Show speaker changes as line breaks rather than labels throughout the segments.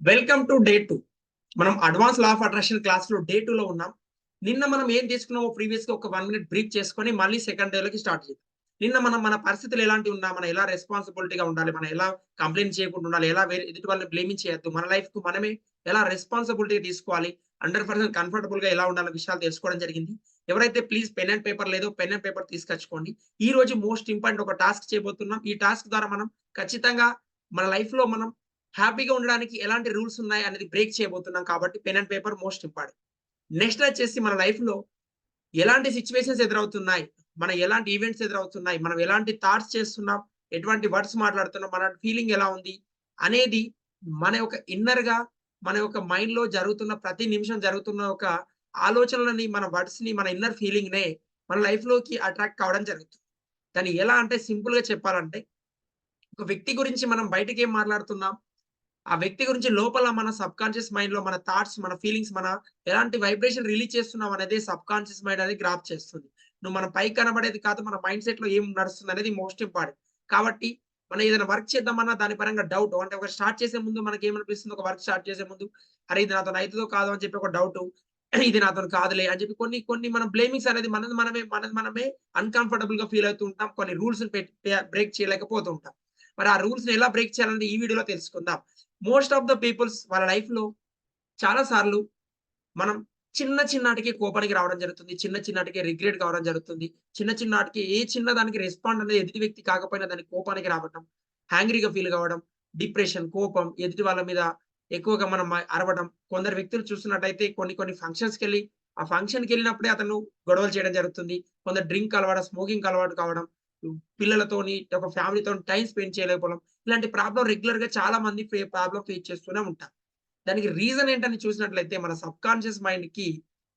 Welcome to day two మనం advance law of attraction క్లాస్లో day two లో ఉన్నాం. నిన్న మనం ఏం తీసుకున్నామో ప్రీవియస్గా ఒక వన్ మినిట్ బ్రీఫ్ చేసుకొని మళ్ళీ సెకండ్ డే లోకి స్టార్ట్ చేద్దాం. నిన్న మనం మన పరిస్థితులు ఎలాంటి ఉన్నా మనం ఎలా రెస్పాన్సిబిలిటీగా ఉండాలి మనం ఎలా కంప్లైంట్ చేయకుండా ఉండాలి ఎలా వేరే ఎదుటి వాళ్ళని బ్లేమింగ్ చేయొద్దు మన లైఫ్కు మనమే ఎలా రెస్పాన్సిబిలిటీ తీసుకోవాలి హండ్రెడ్ పర్సెంట్ కంఫర్టబుల్గా ఎలా ఉండాలి విషయాలు తెలుసుకోవడం జరిగింది. ఎవరైతే ప్లీజ్ పెన్ అండ్ పేపర్ లేదో పెన్ అండ్ పేపర్ తీసుకొచ్చుకోండి. ఈ రోజు మోస్ట్ ఇంపార్టెంట్ ఒక టాస్క్ చేయబోతున్నాం. ఈ టాస్క్ ద్వారా మనం ఖచ్చితంగా మన లైఫ్లో మనం హ్యాపీగా ఉండడానికి ఎలాంటి రూల్స్ ఉన్నాయి అనేది బ్రేక్ చేయబోతున్నాం కాబట్టి pen and paper most important. Next వచ్చేసి మన లైఫ్లో ఎలాంటి సిచ్యువేషన్స్ ఎదురవుతున్నాయి? మన ఎలాంటి ఈవెంట్స్ ఎదురవుతున్నాయి? మనం ఎలాంటి థాట్స్ చేస్తున్నాం? ఎటువంటి వర్డ్స్ మాట్లాడుతున్నాం? మన ఫీలింగ్ ఎలా ఉంది? అనేది మన యొక్క ఇన్నర్గా మన యొక్క మైండ్లో జరుగుతున్న ప్రతి నిమిషం జరుగుతున్న ఒక ఆలోచనలని మన వర్డ్స్ని మన ఇన్నర్ ఫీలింగ్ నే మన లైఫ్లోకి అట్రాక్ట్ కావడం జరుగుతుంది. దాన్ని ఎలా అంటే సింపుల్గా చెప్పాలంటే ఒక వ్యక్తి గురించి మనం బయటకి ఏం మాట్లాడుతున్నాం? ఆ వ్యక్తి గురించి లోపల మన సబ్ కాన్షియస్ మైండ్లో మన థాట్స్ మన ఫీలింగ్స్ మన ఎలాంటి వైబ్రేషన్ రిలీజ్ చేస్తున్నాం అనేది సబ్ కాన్షియస్ మైండ్ అనేది గ్రాప్ చేస్తుంది. నువ్వు మన పై కనబడేది కాదు మన మైండ్ సెట్లో ఏం నడుస్తుంది అనేది మోస్ట్ ఇంపార్టెంట్ కాబట్టి మనం ఏదైనా వర్క్ చేద్దామన్నా దాని పరంగా డౌట్ అంటే ఒక స్టార్ట్ చేసే ముందు మనకి ఏమనిపిస్తుంది? ఒక వర్క్ స్టార్ట్ చేసే ముందు అరే ఇది నాతో అవుతుందో కాదో అని చెప్పి ఒక డౌట్ ఇది నాతో కాదులే అని చెప్పి కొన్ని కొన్ని మనం బ్లేమింగ్స్ అనేది మనది మనమే మనది మనమే అన్కంఫర్టబుల్గా ఫీల్ అవుతూ ఉంటాం. కొన్ని రూల్స్ బ్రేక్ చేయలేకపోతూ ఉంటాం. మరి ఆ రూల్స్ని ఎలా బ్రేక్ చేయాలని ఈ వీడియోలో తెలుసుకుందాం. మోస్ట్ ఆఫ్ ద పీపుల్స్ వాళ్ళ లైఫ్లో చాలాసార్లు చాలా సార్లు మనం చిన్న చిన్నటికి కోపానికి రావడం జరుగుతుంది చిన్న చిన్నటికి రిగ్రెట్ కావడం జరుగుతుంది చిన్న చిన్నటికి ఏ చిన్న దానికి రెస్పాండ్ అనేది ఎదుటి వ్యక్తి కాకపోయినా దానికి కోపానికి రావడం హ్యాంగ్రీగా ఫీల్ కావడం డిప్రెషన్ కోపం ఎదుటి వాళ్ళ మీద ఎక్కువగా మనం అరవడం కొందరు వ్యక్తులు చూసినట్టయితే కొన్ని కొన్ని ఫంక్షన్స్కి వెళ్ళి ఆ ఫంక్షన్కి వెళ్ళినప్పుడే అతను గొడవలు చేయడం జరుగుతుంది కొందరు డ్రింక్ అలవాటు స్మోకింగ్ అలవాటు కావడం పిల్లలతోని ఒక ఫ్యామిలీతో టైం స్పెండ్ చేయలేకపోవడం. ఇలాంటి ప్రాబ్లం రెగ్యులర్గా చాలా మంది ప్రాబ్లం ఫేస్ చేస్తూనే ఉంటారు. దానికి రీజన్ ఏంటని చూసినట్లయితే మన సబ్ కాన్షియస్ మైండ్కి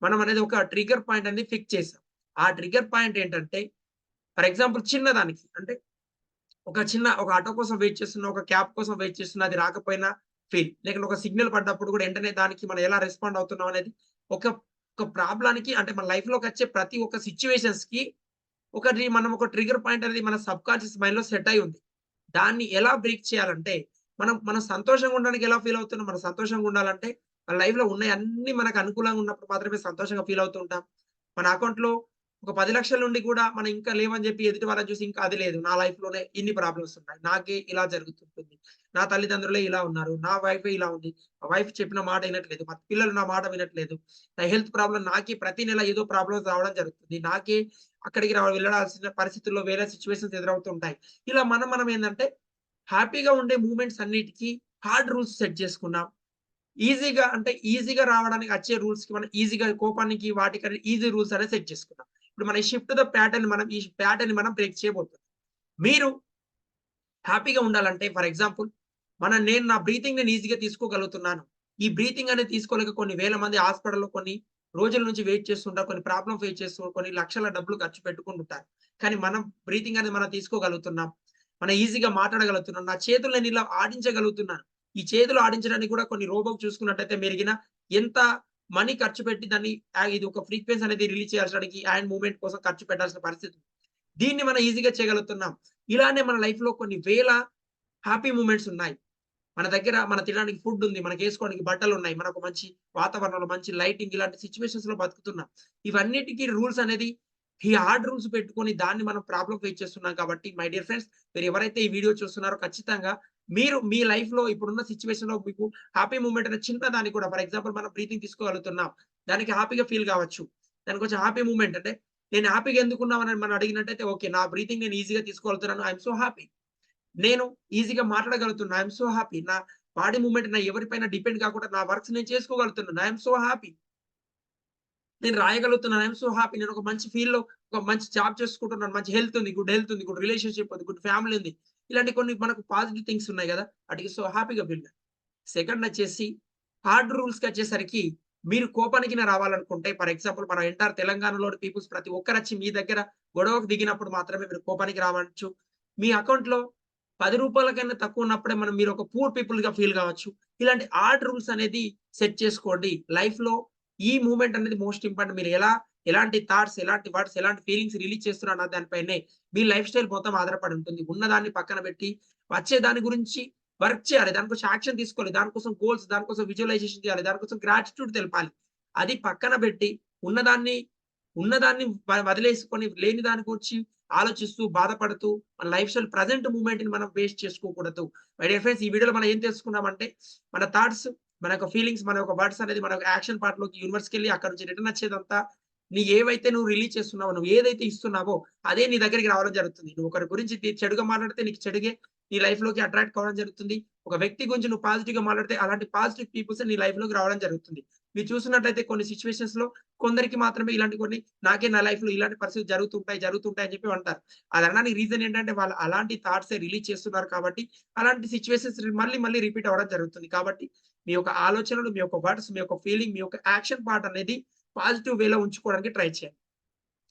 మనం అనేది ఒక ట్రిగర్ పాయింట్ అనేది ఫిక్స్ చేసాం. ఆ ట్రిగర్ పాయింట్ ఏంటంటే ఫర్ ఎగ్జాంపుల్ చిన్నదానికి అంటే ఒక చిన్న ఒక ఆటో కోసం వెయిట్ చేస్తున్న ఒక క్యాబ్ కోసం వెయిట్ చేస్తున్న అది రాకపోయినా ఫీల్ లేకుంటే ఒక సిగ్నల్ పడ్డప్పుడు కూడా వెంటనే దానికి మనం ఎలా రెస్పాండ్ అవుతున్నాం అనేది ఒక ఒక ప్రాబ్లానికి అంటే మన లైఫ్లోకి వచ్చే ప్రతి ఒక్క సిచ్యువేషన్స్కి ఒకటి మనం ఒక ట్రిగర్ పాయింట్ అనేది మన సబ్ కాన్షియస్ మైండ్లో సెట్ అయి ఉంది. దాన్ని ఎలా బ్రేక్ చేయాలంటే మనం మనం సంతోషంగా ఉండడానికి ఎలా ఫీల్ అవుతున్నాం? మనం సంతోషంగా ఉండాలంటే మన లైఫ్లో ఉన్నాయి అన్ని మనకు అనుకూలంగా ఉన్నప్పుడు మాత్రమే సంతోషంగా ఫీల్ అవుతూ ఉంటాం. మన అకౌంట్లో ఒక పది లక్షల నుండి కూడా మనం ఇంకా లేవని చెప్పి ఎదుటి వాళ్ళని చూసి ఇంకా అది లేదు. నా లైఫ్లోనే ఇన్ని ప్రాబ్లమ్స్ ఉన్నాయి. నాకే ఇలా జరుగుతుంటుంది. నా తల్లిదండ్రులే ఇలా ఉన్నారు. నా వైఫ్ ఇలా ఉంది. మా వైఫ్ చెప్పిన మాట వినట్లేదు. మా పిల్లలు నా మాట వినట్లేదు. నా హెల్త్ ప్రాబ్లం నాకే ప్రతి నెల ఏదో ప్రాబ్లమ్స్ రావడం జరుగుతుంది. నాకే అక్కడికి రావడం వెళ్ళాల్సిన పరిస్థితుల్లో వేరే సిచ్యువేషన్స్ ఎదురవుతుంటాయి. ఇలా మనం మనం ఏంటంటే హ్యాపీగా ఉండే మూమెంట్స్ అన్నిటికీ హార్డ్ రూల్స్ సెట్ చేసుకున్నాం. ఈజీగా అంటే ఈజీగా రావడానికి వచ్చే రూల్స్కి మనం ఈజీగా కోపానికి వాటికి ఈజీ రూల్స్ అనేది సెట్ చేసుకున్నాం. ఇప్పుడు మన షిఫ్ట్ ద ప్యాటర్న్ మనం ఈ ప్యాటర్న్ మనం బ్రేక్ చేయబోతుంది మీరు హ్యాపీగా ఉండాలంటే ఫర్ ఎగ్జాంపుల్ మన నేను నా బ్రీతింగ్ నేను ఈజీగా తీసుకోగలుగుతున్నాను. ఈ బ్రీతింగ్ అనేది తీసుకోలేక కొన్ని వేల మంది హాస్పిటల్లో కొన్ని రోజుల నుంచి వెయిట్ చేస్తుంటారు కొన్ని ప్రాబ్లం ఫేస్ చేస్తూ కొన్ని లక్షల డబ్బులు ఖర్చు పెట్టుకుంటుంటారు కానీ మనం బ్రీతింగ్ అనేది మనం తీసుకోగలుగుతున్నాం. మనం ఈజీగా మాట్లాడగలుగుతున్నాం. నా చేతులు నేను ఇలా ఆడించగలుగుతున్నాను. ఈ చేతులు ఆడించడానికి కూడా కొన్ని రోబోకి చూసుకున్నట్టయితే మెరిగిన ఎంత మనీ ఖర్చు పెట్టి దాన్ని ఇది ఒక ఫ్రీక్వెన్సీ అనేది రిలీజ్ చేయాల్సడానికి హ్యాండ్ మూవ్మెంట్ కోసం ఖర్చు పెట్టాల్సిన పరిస్థితి. దీన్ని మనం ఈజీగా చేయగలుగుతున్నాం. ఇలానే మన లైఫ్లో కొన్ని వేల హ్యాపీ మూమెంట్స్ ఉన్నాయి. మన దగ్గర మన తినడానికి ఫుడ్ ఉంది మనకి వేసుకోవడానికి బట్టలు ఉన్నాయి మనకు మంచి వాతావరణంలో మంచి లైటింగ్ ఇలాంటి సిచ్యువేషన్స్లో బతుకుతున్నాం. ఇవన్నిటికీ రూల్స్ అనేది ఈ హార్డ్ రూల్స్ పెట్టుకొని దాన్ని మనం ప్రాబ్లం ఫేస్ చేస్తున్నాం కాబట్టి మై డియర్ ఫ్రెండ్స్ మీరు ఎవరైతే ఈ వీడియో చూస్తున్నారో ఖచ్చితంగా మీరు మీ లైఫ్లో ఇప్పుడున్న సిచ్యువేషన్లో మీకు హ్యాపీ మూమెంట్ అనే చిన్న దాన్ని కూడా ఫర్ ఎగ్జాంపుల్ మనం బ్రీతింగ్ తీసుకోగలుగుతున్నాం. దానికి హ్యాపీగా ఫీల్ కావచ్చు. దానికి కొంచెం హ్యాపీ మూమెంట్ అంటే నేను హ్యాపీగా ఎందుకున్నామని మనం అడిగినట్టయితే ఓకే నా బ్రీతింగ్ నేను ఈజీగా తీసుకోగలుగుతున్నాను ఐఎమ్ సో హ్యాపీ నేను ఈజీగా మాట్లాడగలుగుతున్నా ఐఎమ్ సో హ్యాపీ నా బాడీ మూమెంట్ నా ఎవరిపైన డిపెండ్ కాకుండా నా వర్క్స్ నేను చేసుకోగలుగుతున్నాను ఐఎమ్ సో హ్యాపీ నేను రాయగలుగుతున్నాను ఐఎమ్ సో హ్యాపీ నేను ఒక మంచి ఫీల్లో ఒక మంచి జాబ్ చేసుకుంటున్నాను మంచి హెల్త్ ఉంది గుడ్ హెల్త్ ఉంది గుడ్ రిలేషన్షిప్ ఉంది గుడ్ ఫ్యామిలీ ఉంది. ఇలాంటి కొన్ని మనకు పాజిటివ్ థింగ్స్ ఉన్నాయి కదా అటు సో హ్యాపీగా ఫీల్ సెకండ్ వచ్చేసి హార్డ్ రూల్స్కి వచ్చేసరికి మీరు కోపానికి రావాలనుకుంటే ఫర్ ఎగ్జాంపుల్ మన ఎంటర్ తెలంగాణలో పీపుల్స్ ప్రతి ఒక్కరు వచ్చి మీ దగ్గర గొడవకు దిగినప్పుడు మాత్రమే మీరు కోపానికి రావచ్చు. మీ అకౌంట్లో పది రూపాయల కన్నా తక్కువ ఉన్నప్పుడే మనం మీరు ఒక పూర్ పీపుల్గా ఫీల్ కావచ్చు. ఇలాంటి హార్డ్ రూల్స్ అనేది సెట్ చేసుకోండి. లైఫ్లో ఈ మూమెంట్ అనేది మోస్ట్ ఇంపార్టెంట్ మీరు ఎలా ఎలాంటి థాట్స్ ఎలాంటి వర్డ్స్ ఎలాంటి ఫీలింగ్స్ రిలీజ్ చేస్తున్నారు దానిపైనే మీ లైఫ్ స్టైల్ మొత్తం ఆధారపడి ఉంటుంది ఉన్నదాన్ని పక్కన పెట్టి వచ్చే దాని గురించి వర్క్ చేయాలి. దానికోసం యాక్షన్ తీసుకోవాలి. దానికోసం గోల్స్, దానికోసం విజువలైజేషన్ చేయాలి. దానికోసం గ్రాటిట్యూడ్ తెలపాలి. అది పక్కన పెట్టి ఉన్నదాన్ని, ఉన్నదాన్ని వదిలేసుకొని లేని దాని గురించి ఆలోచిస్తూ, బాధపడుతూ మన లైఫ్ స్టైల్ ప్రెజెంట్ని మనం వేస్ట్ చేసుకోకూడదు. మై డియర్ ఫ్రెండ్స్ ఈ వీడియోలో మనం ఏం తెలుసుకున్నామంటే మన థాట్స్, మన యొక్క ఫీలింగ్స్, మన యొక్క వర్డ్స్ అనేది మన యాక్షన్ పార్ట్‌లోకి యూనివర్స్‌కెళ్ళి అక్కడ నుంచి రిటర్న్ వచ్చేదంతా నీ ఏవైతే నువ్వు రిలీజ్ చేస్తున్నావో, నువ్వు ఏదైతే ఇస్తున్నావో అదే నీ దగ్గరికి రావడం జరుగుతుంది. నువ్వు ఒకరి గురించి చెడుగా మాట్లాడితే నీకు చెడుగే నీ లైఫ్లోకి అట్రాక్ట్ కావడం జరుగుతుంది. ఒక వ్యక్తి గురించి నువ్వు పాజిటివ్గా మాట్లాడితే అలాంటి పాజిటివ్ పీపుల్స్ నీ లైఫ్లోకి రావడం జరుగుతుంది. మీరు చూసినట్లయితే కొన్ని సిట్యుయేషన్స్‌లో కొందరికి మాత్రమే ఇలాంటి కొన్ని నాకే నా లైఫ్‌లో ఇలాంటి పరిస్థితులు జరుగుతుంటాయి, జరుగుతుంటాయి అని చెప్పి అంటారు. అది అనడానికి రీజన్ ఏంటంటే వాళ్ళు అలాంటి థాట్స్ రిలీజ్ చేస్తున్నారు కాబట్టి అలాంటి సిచ్యువేషన్స్ మళ్ళీ మళ్ళీ రిపీట్ అవ్వడం జరుగుతుంది. కాబట్టి మీ యొక్క ఆలోచనలు, మీ యొక్క వర్డ్స్, మీ యొక్క ఫీలింగ్, మీ యొక్క యాక్షన్ పార్ట్ అనేది పాజిటివ్ వేలో ఉంచుకోవడానికి ట్రై చేయండి.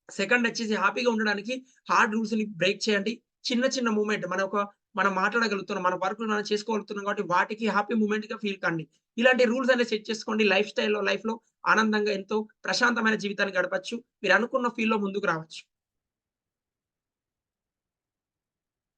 సెకండ్ వచ్చేసి హ్యాపీగా ఉండడానికి హార్డ్ రూల్స్ని బ్రేక్ చేయండి. చిన్న చిన్న మూమెంట్ మన ఒక మనం మాట్లాడగలుగుతున్నాం. మన వర్క్‌లు మనం చేసుకోగలుగుతున్నాం కాబట్టి వాటికి హ్యాపీ మూమెంట్గా ఫీల్ కండి. ఇలాంటి రూల్స్ అనేవి సెట్ చేసుకోండి. లైఫ్ స్టైల్‌లో లైఫ్‌లో ఆనందంగా ఎంతో ప్రశాంతమైన జీవితాన్ని గడపచ్చు మీరు అనుకున్న ఫీల్డ్‌లో ముందుకు రావచ్చు.